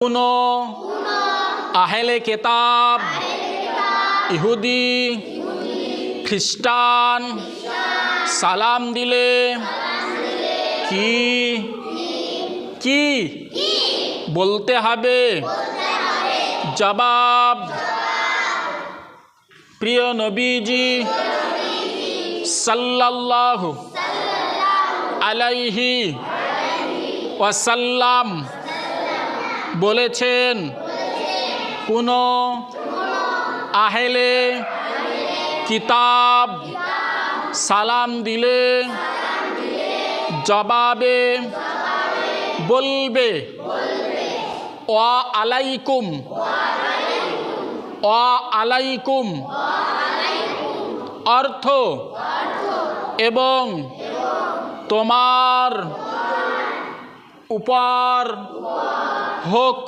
কোনো আহেলে কেতাব ইহুদি খ্রিস্টান সালাম দিলে কি কি বলতে হবে জবাব প্রিয় নবীজি সাল্লাল্লাহু আলাইহি ওয়াসাল্লাম বলেছেন, কোনো আহেলে কিতাব সালাম দিলে জবাবে বলবে, ওয়া আলাইকুম ওয়া আলাইকুম। অর্থ, এবং তোমার উপর হোক।